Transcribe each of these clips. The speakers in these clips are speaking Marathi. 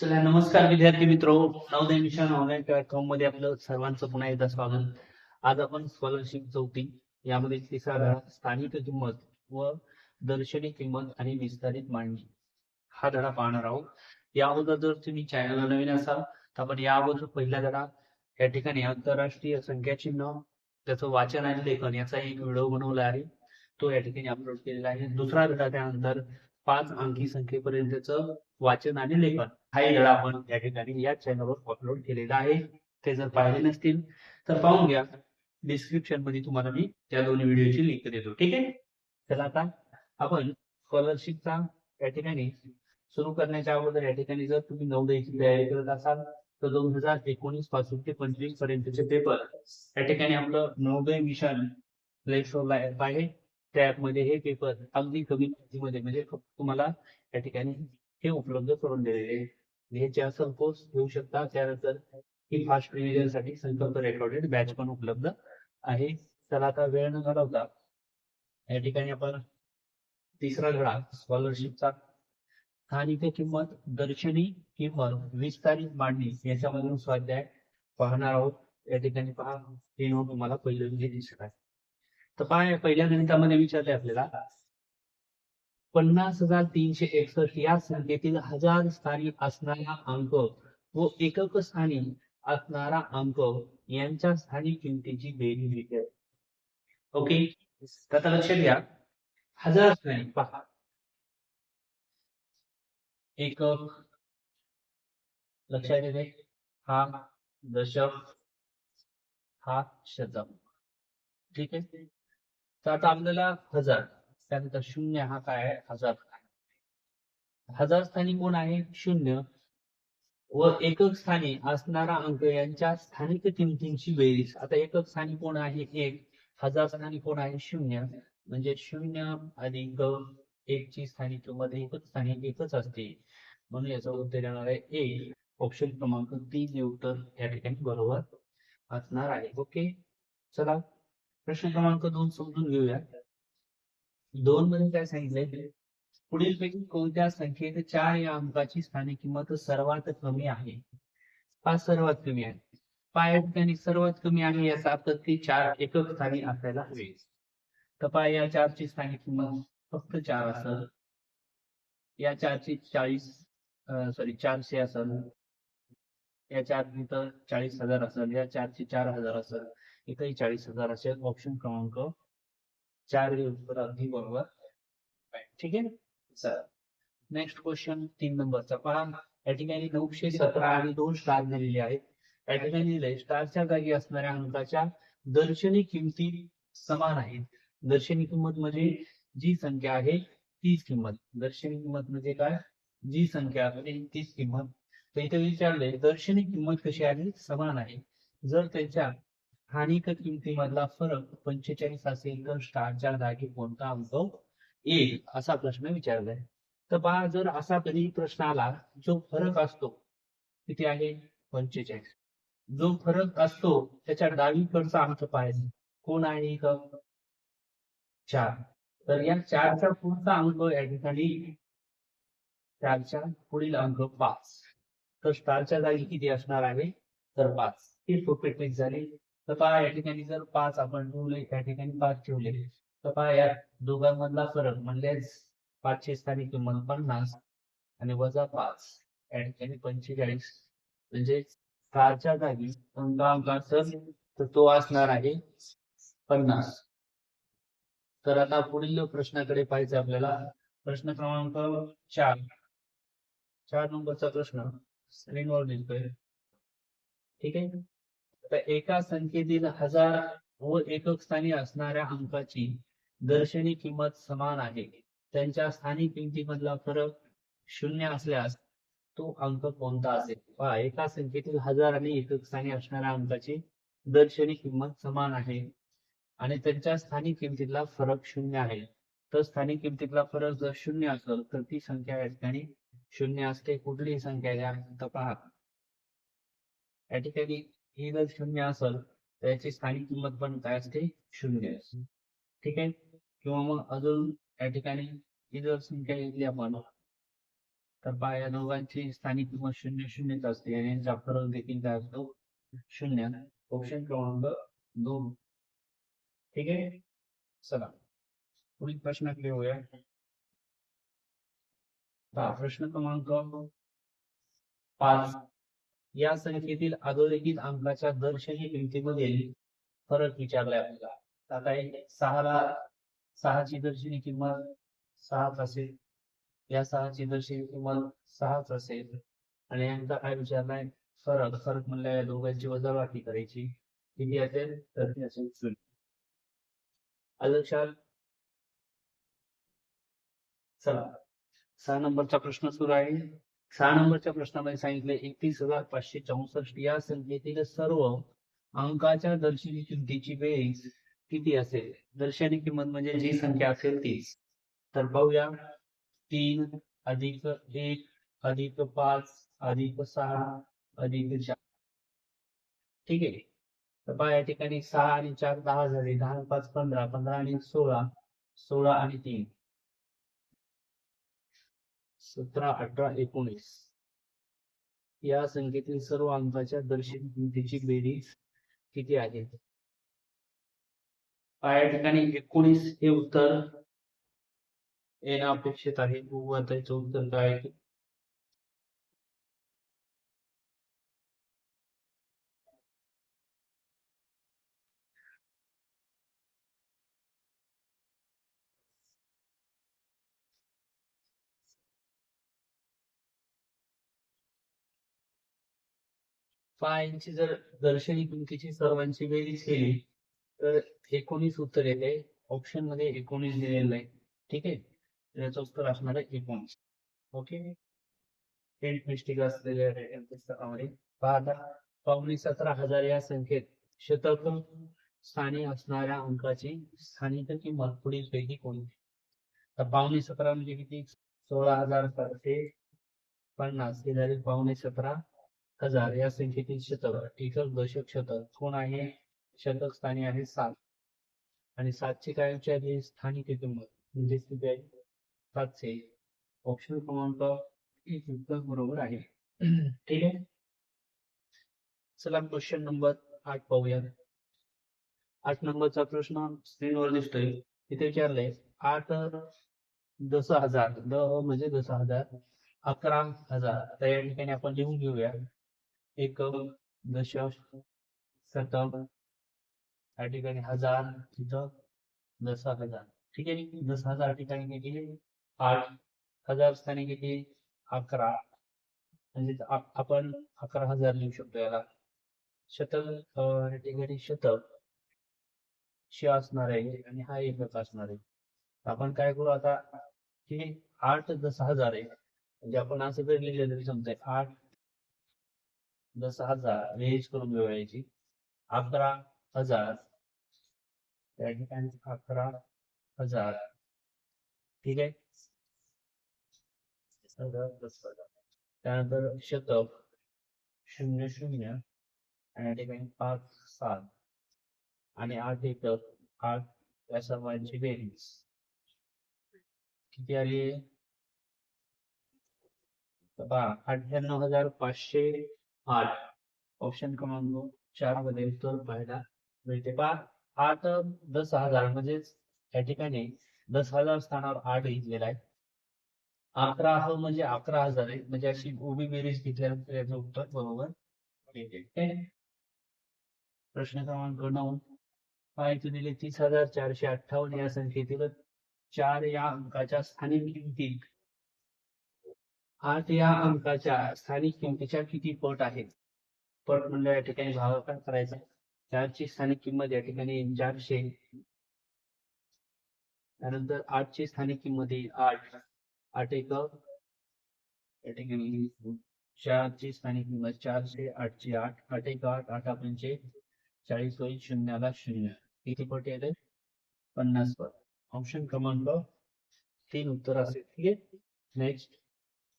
चला नमस्कार विद्यार्थी मित्र. नवोदय मिशन ऑनलाईन प्लॅटफॉर्ममध्ये आपलं सर्वांचं पुन्हा एकदा स्वागत. आज आपण स्कॉलरशिप चौथी यामध्ये तिसरा स्थानिक किंमत व दर्शनी किंमत आणि विस्तारित मांडणी. हा धडा पाहणार आहोत. या अगोदर जर तुम्ही चॅनलला नवीन असाल तर आपण या अगोदर पहिला धडा या ठिकाणी आंतरराष्ट्रीय संख्या चिन्ह त्याचं वाचन आणि लेखन याचा एक व्हिडिओ बनवला आहे. तो या ठिकाणी अपलोड केलेला आहे. दुसरा धडा त्यानंतर पाच अंकी संख्येपर्यंतचं वाचन आणि लेखन. हाही धडा आपण या ठिकाणी या चॅनलवर अपलोड केलेला आहे. ते जर पाहिले नसतील तर पाहून घ्या. डिस्क्रिप्शनमध्ये तुम्हाला मी त्या दोन्ही व्हिडिओची लिंक देतो. ठीक आहे? चला आता आपण स्कॉलरशिपचा या ठिकाणी सुरू करण्याच्या अगोदर या ठिकाणी जर तुम्ही नवदयची तयारी करत असाल तर दोन हजार एकोणीसपासून ते पंचवीस पर्यंतचे पेपर या ठिकाणी आपलं नवोदय मिशन प्ले स्टोरला ऍप आहे. त्या ऍपमध्ये हे पेपर अगदी कमी मध्ये म्हणजे तुम्हाला या ठिकाणी हे उपलब्ध करून दिलेले घ्यायचे असेल कोर्स घेऊ शकता. त्यानंतर ही फास्ट रिव्हिजनसाठी संकल्प रेकॉर्डेड बॅच पण उपलब्ध आहे. चला आता वेळ न घालवता या ठिकाणी आपण तिसरा धडा स्कॉलरशिपचा स्थानिक किंमत दर्शनी किंमत विस्तारित मांडणी याच्यामधून स्वाध्याय पाहणार आहोत. या ठिकाणी पहा हे नोट तुम्हाला पहिलं दिसत आहे. तर पहा पहिल्या गणितामध्ये विचारले आपल्याला. पन्नास हजार तीनशे एकसष्ट या संख्येतील हजार स्थानी असणारा अंक व एकक स्थानी असणारा अंक यांच्या स्थानिक किमतीची बेरीज विचार ओके? आता लक्षात घ्या हजार स्थानी पहा. एकक. लक्षात येते? हा दशक. हा शतक. ठीक आहे? तर आता आपल्याला हजार. त्यानंतर शून्य हा काय आहे? हजार हजार स्थानी कोण आहे? शून्य. व एकक स्थानी असणारा अंक यांच्या स्थानिक किमतींची बेरीज. आता एकक स्थानी कोण आहे? एक. हजार स्थानी कोण आहे? शून्य. म्हणजे शून्य अधिक एक ची स्थानिक किंमत एकच स्थानी एकच असते. म्हणून याचं उत्तर येणार आहे एक ऑप्शन क्रमांक तीन उत्तर या ठिकाणी बरोबर असणार आहे. ओके चला. प्रश्न क्रमांक दोन समजून घेऊया. दोन मध्ये काय सांगितलंय? पुढीलपैकी कोणत्या संख्येत चार या अंकाची स्थानिक किंमत सर्वात कमी आहे? पाच सर्वात कमी आहे. पाय या ठिकाणी सर्वात कमी आहे याचा अर्थ ती चार एकक स्थानी असायला हवी. तर पाय या चारची स्थानिक किंमत फक्त चार असेल. या चारची चाळीस सॉरी चारशे असेल. या चार तर चाळीस हजार असेल. या चारची चार हजार असेल. इथंही चाळीस हजार असेल. ऑप्शन क्रमांक चार हे उत्तर अगदी बरोबर. ठीक आहे चला. नेक्स्ट क्वेश्चन तीन नंबरचा. पहा या ठिकाणी नऊशे सतरा आणि दोन स्टार दिलेले आहेत. या ठिकाणी स्टारच्या जागी असणाऱ्या अंकाच्या दर्शनी किमती समान आहेत. दर्शनी किंमत म्हणजे जी संख्या आहे तीच किंमत. दर्शनी किंमत म्हणजे काय? जी संख्या आहे तीच किंमत. तर इथे विचारलंय दर्शनी किंमत कशी आहे? समान आहे. जर त्यांच्या स्थानिक किमतीमधला फरक पंचेचाळीस असेल तर स्टारच्या जागी कोणता अंक येईल असा प्रश्न विचारलाय तर पहा जर असा कधी प्रश्न आला जो फरक असतो किती आहे? पंचेचाळीस. जो फरक असतो त्याच्या डावीकडचा अंक पाहिजे. कोण आहे इथं चार. तर या चारचा पुढचा अंक या ठिकाणी चारच्या पुढील अंक पाच. तर स्टारच्या जागी किती असणार आहे? तर पाच. ही सोपी ट्रिक झाली. तर पहा या ठिकाणी जर पाच आपण ठेवले त्या ठिकाणी पाच ठेवले. तर पहा या दोघांमधला फरक म्हणजेच पाचशे स्थानिक किंमत पन्नास आणि वजा पाच. या ठिकाणी पंचेचाळीस. म्हणजे चारच्या जागी कोणता अंक असेल तर तो असणार आहे पन्नास. तर आता पुढील प्रश्नाकडे पाहायचं आपल्याला. प्रश्न क्रमांक चार. चार नंबरचा प्रश्न स्क्रीनवर दिसतोय ठीक आहे? तर एका संख्येतील हजार व एकक स्थानी असणाऱ्या अंकाची दर्शनी किंमत समान आहे. त्यांच्या स्थानिक किमतीमधला फरक शून्य असल्यास तो अंक कोणता असेल? पहा एका संख्येतील हजार आणि एकक स्थानी असणाऱ्या अंकाची दर्शनी किंमत समान आहे. आणि त्यांच्या स्थानिक किमतीतला फरक शून्य आहे. तर स्थानिक किमतीतला फरक जर शून्य असेल तर ती संख्या या ठिकाणी शून्य असते. कुठलीही संख्या द्या तर पहा या ठिकाणी ही जर शून्य असेल तर याची स्थानिक किंमत पण काय असते? शून्य असते. ठीक आहे? किंवा मग अजून या ठिकाणी ही जर संख्या घेतली आपण तर पहा या दोघांची स्थानिक किंमत शून्य शून्यच असते. आणि यांचा फरक देखील काय असतो? शून्य. ऑप्शन क्रमांक दोन. ठीक आहे? चला. पुढील प्रश्नाकडे होऊया. प्रश्न क्रमांक पाच. या संख्येतील अधोरेखित अंकाच्या दर्शनी किमतीमधील फरक विचारलाय आपल्याला. आता एक सहाला सहाची दर्शनी किंमत सहाच असेल. या सहाची दर्शनी किंमत सहाच असेल. आणि यांचा काय विचारलाय? फरक फरक म्हणल्या या दोघांची वजाबाकी करायची. किती असेल? तर ती असेल. शून्य. लक्षात? चला. सहा नंबरचा प्रश्न सुरू आहे. सहा नंबरच्या प्रश्नामध्ये सांगितले एकतीस हजार पाचशे चौसष्ट या संख्येतील सर्व अंकाच्या दर्शनी किमतीची बेरीज किती असेल? दर्शनी किंमत म्हणजे जी संख्या असेल तीच. तर पाहूया तीन अधिक एक अधिक पाच अधिक सहा अधिक चार. ठीक आहे. तर पहा या ठिकाणी सहा आणि चार दहा झाले. दहा पाच पंधरा. पंधरा आणि सोळा. सोळा आणि तीन. सतरा अठरा एकोणीस. या संख्येतील सर्व अंकाच्या दर्शनी किमतीची बेरीज किती आहे? या ठिकाणी एकोणीस हे उत्तर येणं अपेक्षित आहे. बघू आता याचं उत्तर काय आहे? पायांची जर दर्शनी किमतीची सर्वांची बेरीज केली तर एकोणीस उत्तर येते. ऑप्शनमध्ये एकोणीस दिलेलं आहे ठीक आहे? याचं उत्तर असणार आहे एकोणीस. ओके टेंट मिस्टेक असलेल्या पुस्तकामध्ये पावणे सतरा हजार या संख्येत शतक स्थानी असणाऱ्या अंकाची स्थानिक किंमत पुढील पैकी कोणती? तर पावणे सतरा म्हणजे किती? सोळा हजार सातशे पन्नास. हे झाले पावणे सतरा. हजार या संख्येतील शतक एकच दशक शतक कोण आहे? शतक स्थानी आहे सात. आणि म्हणजे सातशे काय विचारली स्थानिक किंमत म्हणजे किती आहे सातशे. ऑप्शन क्रमांक एक उत्तर बरोबर आहे. ठीक आहे? चला क्वेश्चन नंबर आठ पाहूया आठ नंबरचा प्रश्न स्क्रीनवर दिसतोय. तिथे विचारलंय आठ दस हजार द म्हणजे दस हजार अकरा हजार. तर या ठिकाणी आपण लिहून घेऊया. एक दशक शतक या ठिकाणी हजार तिथं दस हजार. ठीक आहे? दस हजार ठिकाणी किती? आठ हजार स्थानी किती? अकरा. म्हणजे आपण अकरा हजार लिहू शकतो याला. शतक या ठिकाणी शतक शे असणार आहे आणि हा एकक असणार आहे. आपण काय करू आता? की आठ दस हजार आहे. म्हणजे आपण असं जर लिहिलं तरी समजेल. आठ दस हजार बेरीज करून मिळवायची. अकरा हजार. त्या ठिकाणी अकरा हजार. ठीक आहे? त्यानंतर शतक शून्य शून्य. आणि या ठिकाणी पाच सात. आणि आठ एकक आठ. या सर्वांची बेरीज. किती आली? अठ्ठ्याण्णव हजार पाचशे आठ. ऑप्शन क्रमांक चारमध्ये उत्तर पाहायला मिळते. पहा आठ दस हजार म्हणजेच या ठिकाणी दस हजार स्थानावर आठ घेतलेला आहे. अकरा ह म्हणजे अकरा हजार आहे. म्हणजे अशी उभी बेरीज घेतल्यानंतर याचं उत्तर बरोबर प्रश्न क्रमांक नऊ. माहिती दिली तीस हजार चारशे अठ्ठावन्न या संख्येतील चार या अंकाच्या स्थानिक किमतीत आठ या अंकाच्या स्थानिक किमतीच्या किती पट आहेत? पट म्हणजे या ठिकाणी भागाकार करायचा. चारची स्थानिक किंमत या ठिकाणी चारशे. त्यानंतर आठची स्थानिक किंमत येईल आठ. आठ एक. या ठिकाणी चारची स्थानिक किंमत चारशे आठशे आठ. आठ एक आठ. आठ पंचे चाळीस होईल शून्याला शून्य. किती पट येते पन्नास पट. ऑप्शन क्रमांक तीन उत्तर असेल. ठीक आहे? नेक्स्ट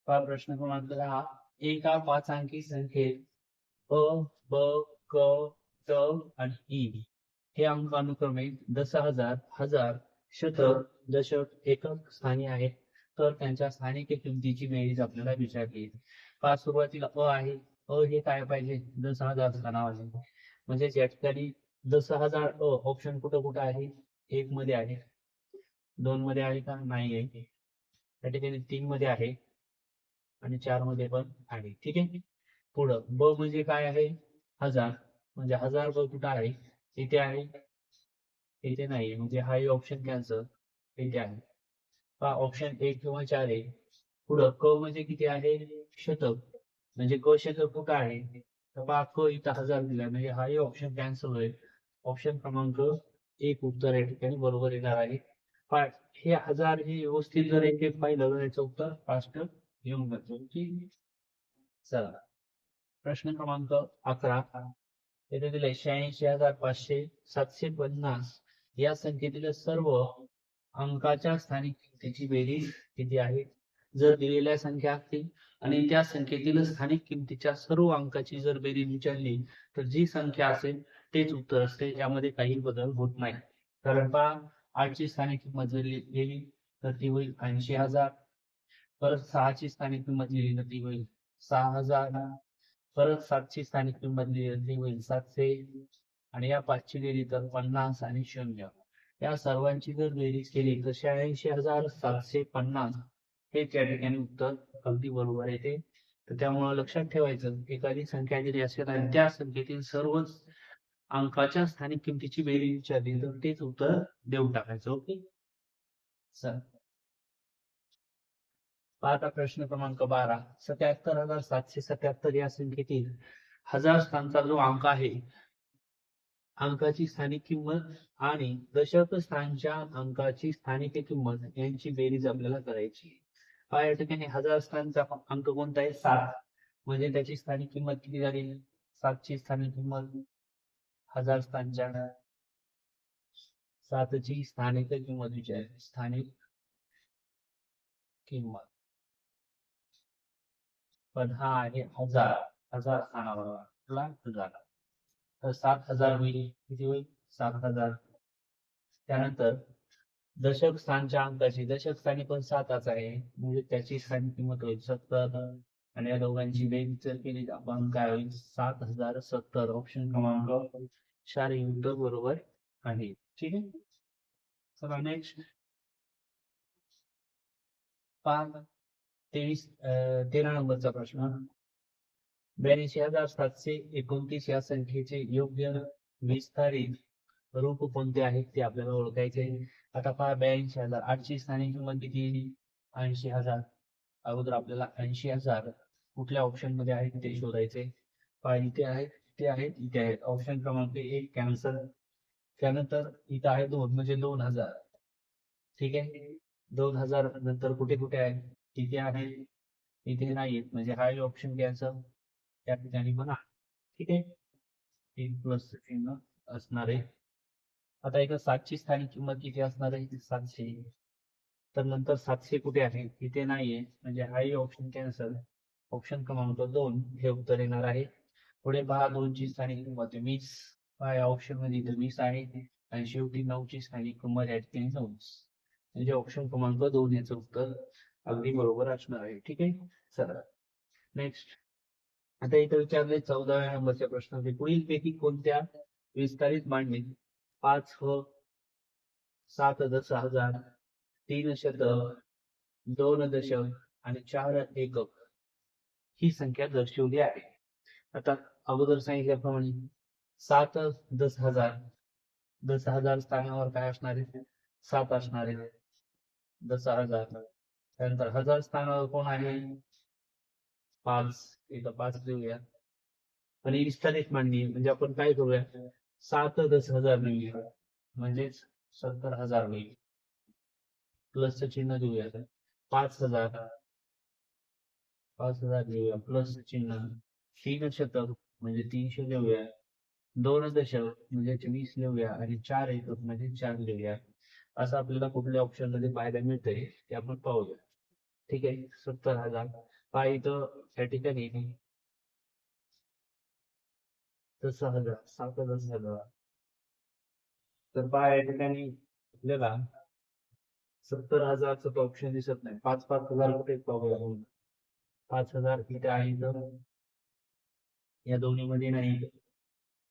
पहा प्रश्न क्रमांक दहा. एका पाच अंकी संख्येत अ ब क ट आणि ई हे अंक अनुक्रमे दस हजार हजार शतक दशक एकक स्थानी आहेत. तर त्यांच्या स्थानिक किमतीची बेरीज आपल्याला विचारली. पाच सुरुवातीला अ आहे. अ हे काय पाहिजे? दस हजार स्थानावर म्हणजे या ठिकाणी दस हजार अ ऑप्शन कुठं कुठं आहे? एक मध्ये आहे. दोन मध्ये आहे का? नाही आहे. त्या ठिकाणी तीन मध्ये आहे. आणि चारमध्ये पण आहे. ठीक आहे? पुढं ब म्हणजे काय आहे? हजार. म्हणजे हजार ब कुठं आहे? इथे आहे. इथे नाही म्हणजे हा ऑप्शन कॅन्सल इथे आहे. हा ऑप्शन एक किंवा चार आहे. पुढं क म्हणजे किती आहे? शतक. म्हणजे क शतक कुठं आहे? तर पहा क इथं हजार दिला म्हणजे हाही ऑप्शन कॅन्सल होईल. ऑप्शन क्रमांक एक उत्तर या ठिकाणी बरोबर येणार आहे. पाच हे हजार हे व्यवस्थित जर एक एक पाहिलं तर याचं उत्तर फास्ट येऊन जातं. चला. प्रश्न क्रमांक अकरा. येथे दिले शहाऐंशी हजार पाचशे सातशे पन्नास. या संख्येतील सर्व अंकाच्या स्थानिक किमतीची बेरीज किती आहे? जर दिलेल्या संख्या असतील आणि त्या संख्येतील स्थानिक किमतीच्या सर्व अंकाची जर बेरीज विचारली तर जी संख्या असेल तेच उत्तर असते. यामध्ये काही बदल होत नाही. कारण पहा आठची स्थानिक किंमत जर गेली लिहिली तर ती होईल ऐंशी हजार. परत सहाची स्थानिक किंमत लिहिली होईल. सहा हजार. परत सातची स्थानिक किंमत लिहिली होईल. सातशे. आणि या पाचची गेली तर पन्नास आणि शून्य. या सर्वांची जर बेरीज केली तर शहाऐंशी हजार सातशे पन्नास हे त्या ठिकाणी उत्तर अगदी बरोबर येते. तर त्यामुळे लक्षात ठेवायचं एखादी संख्या जरी असेल आणि त्या संख्येतील सर्व अंकाच्या स्थानिक किमतीची बेरीज विचारली तर तेच उत्तर देऊन टाकायचं ओके? चल. आता प्रश्न क्रमांक बारा. सत्याहत्तर हजार सातशे सत्याहत्तर या संख्येतील हजार स्थानचा जो अंक आहे अंकाची स्थानिक किंमत आणि दशक स्थानच्या अंकाची स्थानिक किंमत यांची बेरीज आपल्याला करायची या ठिकाणी हजार स्थानचा अंक कोणता आहे? सात. म्हणजे त्याची स्थानिक किंमत किती झाली? सातची स्थानिक किंमत हजार स्थानच्या सातची स्थानिक किंमत विचार स्थानिक किंमत. पण हा आहे हजार हजार स्थानावर आपला हजार तर सात हजार होईल किती होईल? सात हजार. त्यानंतर दशक स्थानच्या अंकाची दशक स्थानी पण सातच आहे. म्हणजे त्याची स्थान किंमत होईल सत्तर. आणि या दोघांची बेरीज जर केली आपण काय होईल? सात हजार सत्तर. ऑप्शन क्रमांक चार युद्ध उत्तर बरोबर आहे. ठीक आहे? चला नेक्स्ट पाच तेवीस तेरा नंबरचा प्रश्न. ब्याऐंशी हजार सातशे एकोणतीस या संख्येचे योग्य विस्तारित रूप कोणते आहेत ते आपल्याला ओळखायचे आता पहा ब्याऐंशी हजार आठशे स्थानिक किंमत किती ऐंशी हजार. अगोदर आपल्याला ऐंशी हजार कुठल्या ऑप्शनमध्ये आहेत ते शोधायचे पहा इथे आहेत ते आहेत इथे आहेत. ऑप्शन क्रमांक एक कॅन्सल त्यानंतर इथं आहे दोन म्हणजे दोन हजार. ठीक आहे? दोन हजार नंतर कुठे कुठे आहे? इथे आहे इथे नाही म्हणजे हा ऑप्शन कॅन्सल त्या ठिकाणी म्हणा ठीक आहे? तीन प्लस चिन्ह असणार आहे. आता एका सातची स्थानिक किंमत किती असणार आहे? सातशे. तर नंतर सातशे कुठे आहे? इथे नाहीये. म्हणजे हाही ऑप्शन कॅन्सल ऑप्शन क्रमांक दोन हे उत्तर येणार आहे. पुढे पहा दोनची स्थानिक किंमत वीस. या ऑप्शनमध्ये इथे वीस आहे. आणि शेवटी नऊची स्थानिक किंमत या ठिकाणी नऊ म्हणजे ऑप्शन क्रमांक दोन याचं उत्तर. अगदी बरोबर असणार आहे. ठीक आहे? चला. नेक्स्ट आता इथे विचारले चौदाव्या नंबरच्या प्रश्नामध्ये पुढील पैकी कोणत्या विस्तारित मांडणी पाच ह सात दश हजार तीन शतक दोन दशक आणि चार एकक ही संख्या दर्शवली आहे. आता अगोदर सांगितल्याप्रमाणे सात दस हजार दस हजार स्थानावर काय असणार आहे? सात असणार आहे. दस हजार त्यानंतर हजार स्थानावर कोण आहे? पाच इथं पाच देऊया आणि विस्तारित मांडणी म्हणजे आपण काय करूया? सात दस हजार लिहूया म्हणजेच सत्तर हजार होईल प्लस चिन्ह देऊया पाच हजार. पाच हजार घेऊया प्लस चिन्ह. तीन शतक म्हणजे तीनशे घेऊया दोन दशक म्हणजे वीस लिहूया आणि चार एकक म्हणजे चार लिहूया असं आपल्याला कुठल्या ऑप्शनमध्ये पाहायला मिळतंय ते आपण पाहूया. ठीक आहे सत्तर हजार. पाय इथं या ठिकाणी. दस हजार सात दस हजार तर पाय या ठिकाणी आपल्याला सत्तर हजारचं ऑप्शन दिसत नाही. पाच पाच हजार कुठे बघूया पाच हजार इथे आहे तर या दोन्ही मध्ये नाही.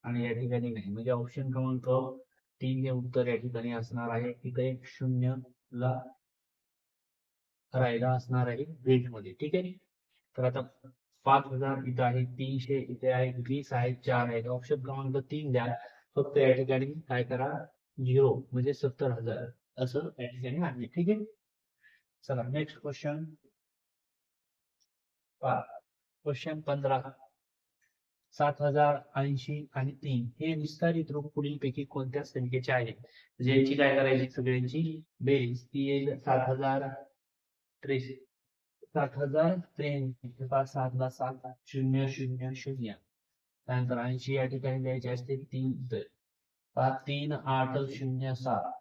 आणि या ठिकाणी नाही. म्हणजे ऑप्शन क्रमांक तीन हे उत्तर या ठिकाणी असणार आहे. इथे एक शून्य ला राहिला असणार आहे वेजमध्ये ठीक आहे? तर आता पाच हजार इथं आहे तीनशे इथे आहे वीस आहे चार आहे. ऑप्शन क्रमांक तीन द्या. फक्त या ठिकाणी काय करा झिरो म्हणजे सत्तर हजार. असं या ठिकाणी आणले ठीक आहे? चला नेक्स्ट क्वेश्चन क्वेश्चन पंधरा. सात हजार ऐंशी आणि तीन. हे विस्तारित रूप पुढीलपैकी कोणत्या संख्येचे आहे ज्यांची काय करायची? सगळ्यांची बेरीज. ती येईल सात हजार त्रेस सात हजार त्र्याऐंशी पाच सातला सात शून्य शून्य शून्य त्यानंतर ऐंशी या ठिकाणी द्यायचे असते तीन तर पाच तीन आठ शून्य सात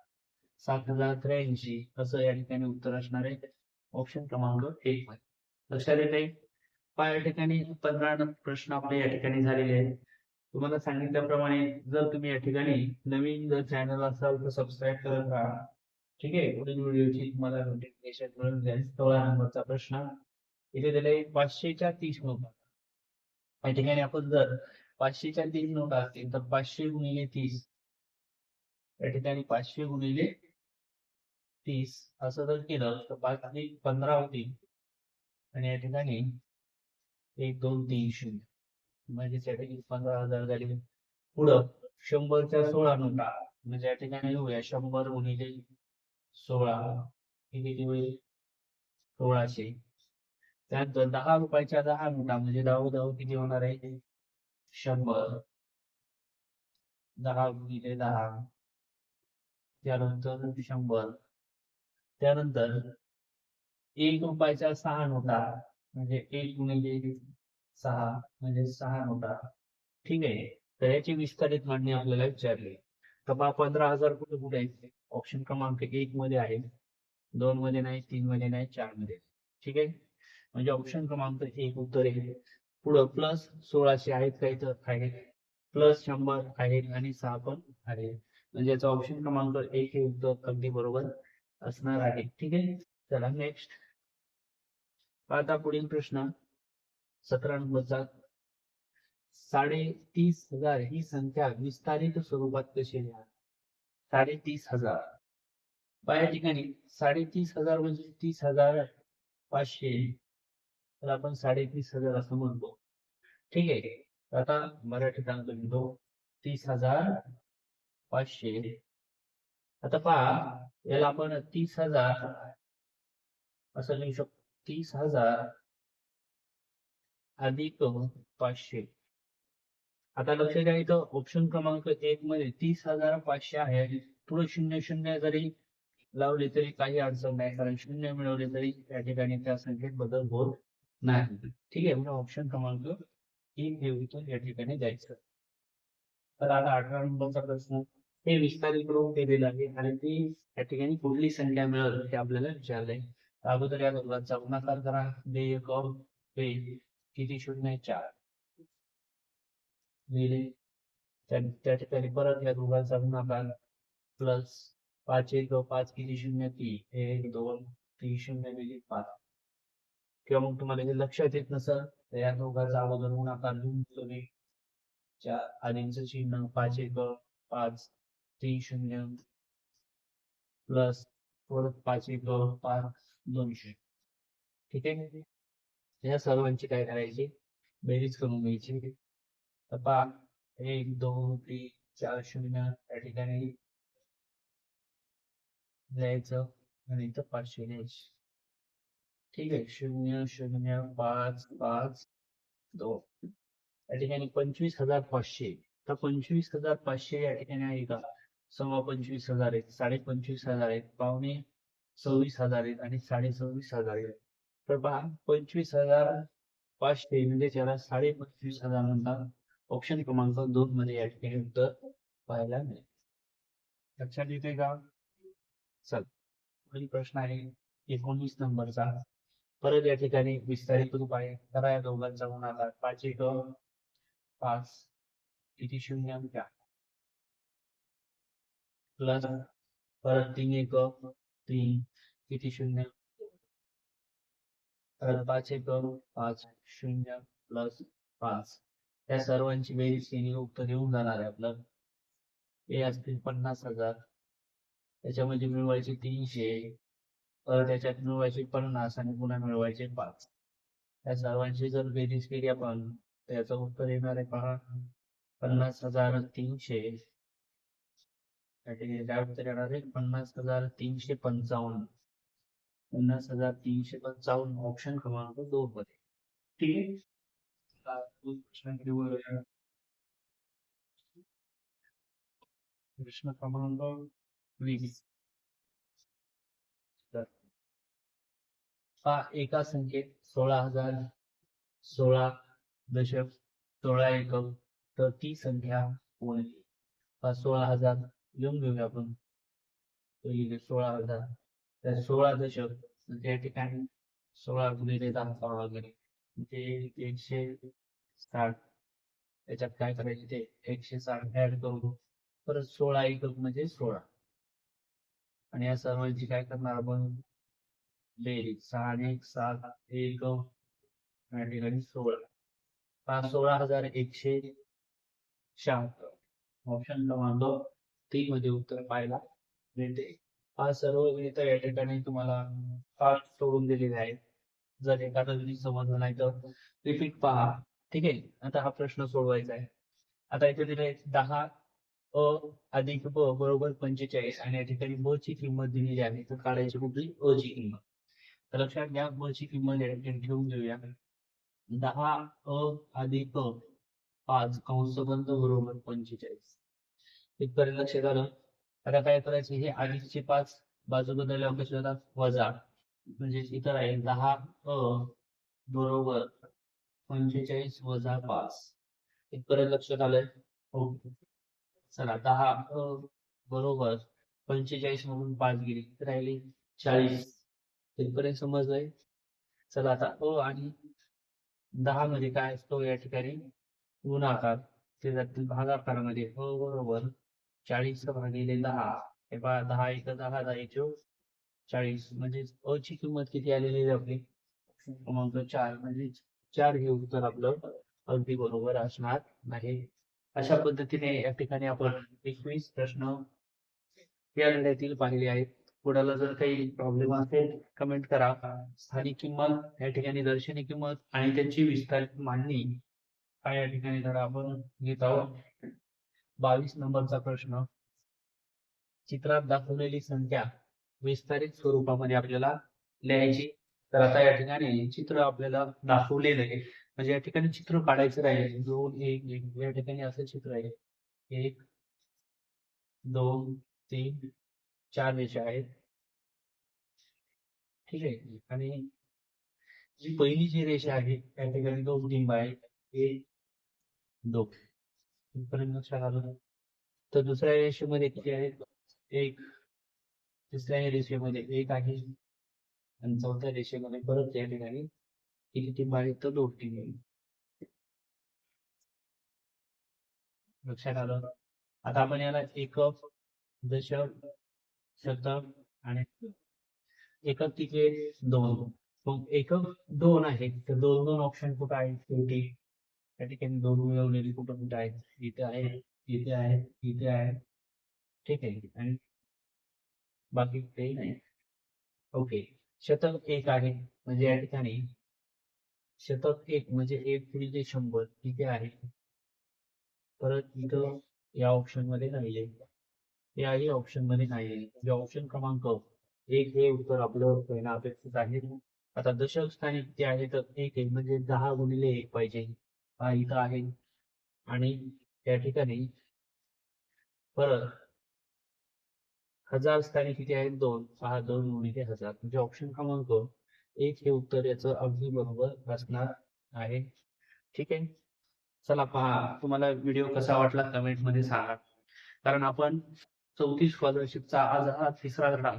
सात हजार त्र्याऐंशी असं या ठिकाणी उत्तर असणार आहे ऑप्शन क्रमांक एक मध्ये लक्षात येते पहा या ठिकाणी पंधरा नंबर प्रश्न आपले या ठिकाणी झालेले आहेत तुम्हाला सांगितल्याप्रमाणे जर तुम्ही या ठिकाणी नवीन जर चॅनल असाल तर सबस्क्राईब करत राहा ठीक आहे? पुढील व्हिडिओची तुम्हाला नोटिफिकेशन मिळून जाईल. सोळा नंबरचा प्रश्न. इथे दिले पाचशेच्या तीस नोटा या ठिकाणी आपण जर पाचशेच्या तीस नोटा असतील तर पाचशे गुणिले तीस. या ठिकाणी पाचशे गुणिले तीस असं जर केलं तर पाच अधिक पंधरा होतील आणि या ठिकाणी एक दोन तीन शून्य. म्हणजे त्या ठिकाणी पंधरा हजार झाले. पुढं शंभरच्या सोळा नोटा. म्हणजे या ठिकाणी येऊया. शंभर गुणिले सोळा हे किती होईल? सोळाशे. त्यानंतर दहा रुपयाच्या दहा नोटा म्हणजे दहा दहा किती होणार आहे? शंभर. दहा गुणिले दहा. त्यानंतर शंभर. त्यानंतर एक रुपयाच्या सहा नोटा म्हणजे एक गुणिले सहा म्हणजे सहा नोटा. ठीक आहे? तर याची विस्तारित मांडणी आपल्याला विचारली. तर मग पंधरा हजार कुठे कुठे आहेत ऑप्शन क्रमांक एक मध्ये आहे दोन मध्ये नाही तीन मध्ये नाही चारमध्ये. ठीक आहे? म्हणजे ऑप्शन क्रमांक एक उत्तर आहे. पुढं प्लस सोळाशे आहेत काही तर आहेत. प्लस शंभर आहेत आणि सहा पण आहे म्हणजे याचा ऑप्शन क्रमांक एक हे उत्तर अगदी बरोबर असणार आहे. ठीक आहे? चला नेक्स्ट आता पुढील प्रश्न. सतरा नंबरचा साडेतीस हजार ही संख्या विस्तारित स्वरूपात कशी लिहा साडेतीस हजार. बा या ठिकाणी साडेतीस हजार म्हणजे तीस हजार पाचशे. तर आपण साडेतीस हजार असं म्हणतो. ठीक आहे. आता मराठी अंक लिहितो. तीस हजार पाचशे. आता पहा याला आपण तीस हजार असं लिहू शकतो. तीस हजार अधिक पाचशे. आता लक्ष द्या इथं ऑप्शन क्रमांक एक मध्ये तीस हजार पाचशे आहे. पुढे शून्य शून्य जरी लावले तरी काही अडचण नाही कारण शून्य मिळवले तरी या ठिकाणी त्या संख्येत बदल होत नाही. ठीक आहे म्हणजे ऑप्शन क्रमांक एक हे या ठिकाणी जायचं. तर आता अठरा नंबरचा प्रश्न हे विस्तारित रूप केलेलं आहे आणि ती या ठिकाणी कुठली संख्या मिळेल हे आपल्याला विचारलंय. अगोदर या दोघांचा गुणाकार करा. बे एक किती? शून्य चार. लिहिले. त्या ठिकाणी परत या दोघांचा गुणाकार प्लस पाच एक पाच किती शून्य तीन. एक दोन तीन शून्य बेरीज पाच. किंवा मग तुम्हाला हे लक्षात येत नसेल तर या दोघांचा अगोदर गुणाकार लिहून तुम्ही चार आधीचं चिन्ह पाच एक पाच तीन शून्य प्लस परत पाच एक पाच दोनशे ठीक आहे? या सर्वांची काय करायची? बेरीज करून घ्यायची. तर पहा एक दोन तीन चार शून्य या ठिकाणी लिहायचं आणि इथं पाचशे लिहायचे ठीक आहे शून्य शून्य पाच पाच दोन. या ठिकाणी पंचवीस हजार पाचशे. तर पंचवीस हजार पाचशे या ठिकाणी आहे का? सव्वा पंचवीस हजार आहेत साडे पंचवीस हजार आहेत पावणे सव्वीस हजार आहेत आणि साडे सव्वीस हजार आहेत. तर पहा पंचवीस हजार पाचशे म्हणजे ज्याला साडे पंचवीस हजार म्हणतात ऑप्शन क्रमांक दोन मध्ये या ठिकाणी उत्तर पाहायला मिळेल. लक्षात येते का? चल. पुढील प्रश्न आहे एकोणीस नंबरचा. परत या ठिकाणी विस्तारित रूप आहे. करा या दोघांचा गुणाकार. पाच एक पाच. किती शून्य चार. प्लस परत तीन एक तीन. किती शून्य? परत पाच एक पाच शून्य प्लस पाच. या सर्वांची बेरीज केली उत्तर येऊन जाणार आहे आपलं. हे असतील पन्नास हजार. त्याच्यामध्ये मिळवायचे तीनशे. परत त्याच्यात मिळवायचे पन्नास आणि पुन्हा मिळवायचे पाच. त्या सर्वांची जर बेरीज केली आपण त्याचं उत्तर येणार आहे पहा. पन्नास हजार तीनशे. काय उत्तर येणार आहे पन्नास हजार तीनशे पंचावन्न. पन्नास हजार तीनशे पंचावन्न ऑप्शन क्रमांक दोन मध्ये. ठीक आहे? कृष्ण क्रमांक वीस हा एका संख्येत सोळा हजार सोळा दशक सोळा एकक तर ती संख्या कोणती हा सोळा हजार लिहून घेऊया आपण पहिले सोळा हजार तर सोळा दशक या ठिकाणी सोळा गुणिले दहा वगैरे जे एकशे साठ. त्याच्यात काय करायचे ते? एकशे साठ ऍड करू परत सोळा एक म्हणजे सोळा. आणि या सर्वांची काय करणार आपण? बेरीज. सहा आणि एक सात एक या ठिकाणी सोळा. हा सोळा हजार एकशे शहात्तर. ऑप्शन क्रमांक तीन मध्ये उत्तर पाहायला मिळते. हा सर्व गणित या ठिकाणी. तुम्हाला फास्ट सोडून दिलेले आहेत. जर एखादा जरी समजलं नाही तर रिपीट पहा. ठीक आहे? आता हा प्रश्न सोडवायचा आहे. आता इथे दिले दहा अ अधिक ब बरोबर पंचेचाळीस आणि या ठिकाणी ब ची किंमत दिलेली आहे. तर काढायची कुठली? अ ची किंमत. तर लक्षात घ्या ब ची किंमत ठेवून घेऊया. दहा अ अधिक पाच कंस बंद बरोबर पंचेचाळीस. इथपर्यंत लक्षात आलं. आता काय करायचं? हे आधीचे पाच बाजू बदलल्या वजा. म्हणजे इथं राहील दहा अ बरोबर पंचेचाळीस वजा पाच. इथपर्यंत लक्षात आलंय? हो. चला दहा अ बरोबर पंचेचाळीस मधून पाच गेली. राहिली चाळीस. तिथपर्यंत समजलंय? चला आता अ आणि दहा मध्ये काय असतो या ठिकाणी? गुणाकार. ते जातील भागाकारामध्ये अ बरोबर चाळीस भागिले दहा. हे पहा दहा एक दहा दहा एक. चाळीस म्हणजे अ ची किंमत किती आलेली आहे आपली? क्रमांक चार म्हणजे चार हे उत्तर आपलं अगदी बरोबर असणार आहे. अशा पद्धतीने या ठिकाणी आपण एकवीस प्रश्न या लढ्यातील पाहिले आहेत. कोणाला जर काही प्रॉब्लेम असेल कमेंट करा. स्थानिक किंमत या ठिकाणी दर्शनी किंमत आणि त्यांची विस्तारित मांडणी. काय या ठिकाणी धडा आपण घेत आहोत. बावीस नंबरचा प्रश्न. चित्रात दाखवलेली संख्या विस्तारित स्वरूपामध्ये आपल्याला लिहायची तर आता या ठिकाणी चित्र आपल्याला दाखवलेलं आहे. म्हणजे या ठिकाणी चित्र काढायचं राहील. दोन एक एक. या ठिकाणी असं चित्र आहे. एक दोन तीन चार रेषा आहेत. ठीक आहे? आणि जी पहिली जी रेषा आहे त्या ठिकाणी दोन डिंब आहेत. एक दोन. इथपर्यंत लक्षात आलं तर दुसऱ्या रेषेमध्ये किती आहेत? एक तिसऱ्या रेषेमध्ये एक आहे. आणि चौथ्या रेषेमध्ये परत या ठिकाणी किती ती आहेत तर दोन टीम लक्षात आलं? आता आपण याला एकक दशक शतक आणि एकक तिथे दोन. मग एकक दोन आहे. तर दोन दोन ऑप्शन कुठं आहेत? शेवटी त्या ठिकाणी दोन मिळवलेली कुठं कुठं आहेत? इथे आहे इथे आहे इथे आहे ठीक आहे. आणि बाकी काही नाही. ओके. शतक एक आहे. म्हणजे या ठिकाणी शतक एक म्हणजे एक गुणिले शंभर इथे आहे. परत इथं या ऑप्शनमध्ये नाही आहे याही ऑप्शनमध्ये नाही आहे म्हणजे ऑप्शन क्रमांक एक हे उत्तर आपलं येणं अपेक्षित आहे. आता दशक स्थानी किती आहे तर एक आहे. म्हणजे दहा गुणिले एक पाहिजे. हा इथं आहे. आणि या ठिकाणी परत हजार स्थाने किती आहेत? दोन. सहा दोन गुणिले हजार. म्हणजे ऑप्शन क्रमांक एक हे उत्तर याचं अगदी बरोबर असणार आहे. ठीक आहे? चला पहा. तुम्हाला व्हिडिओ कसा वाटला कमेंटमध्ये सांगा. कारण आपण चौथी स्कॉलरशिपचा आज हा तिसरा धडा.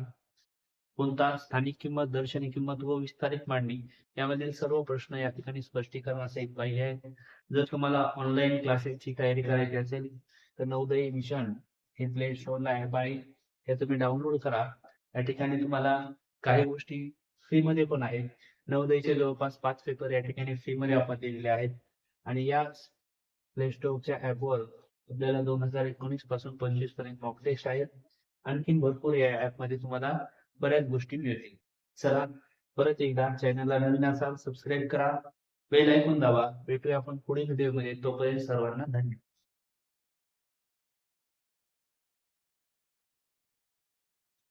कोणता? स्थानिक किंमत दर्शनी किंमत व विस्तारित मांडणी. यामधील सर्व प्रश्न या ठिकाणी स्पष्टीकरण असे पाहिजे आहे जर तुम्हाला ऑनलाईन क्लासेसची तयारी करायची असेल तर नवोदय मिशन हे प्ले स्टोअरला ऍप आहे. हे तुम्ही डाउनलोड करा. या ठिकाणी तुम्हाला काही गोष्टी फ्री मध्ये पण आहेत. नवोदयचे जवळपास पाच पेपर या ठिकाणी फ्री मध्ये आपण दिलेले आहेत. आणि या प्ले स्टोरच्या ऍपवर आपल्याला दोन हजार एकोणीसपासून पंचवीसपर्यंत मॉक टेस्ट आहेत. आणखीन भरपूर या ऍपमध्ये तुम्हाला बऱ्याच गोष्टी मिळतील. चला परत एकदा चॅनलला नवीन असाल सबस्क्राईब करा. बेल ऐकून दावा भेटूया आपण पुढील व्हिडिओमध्ये तोपर्यंत सर्वांना धन्यवाद.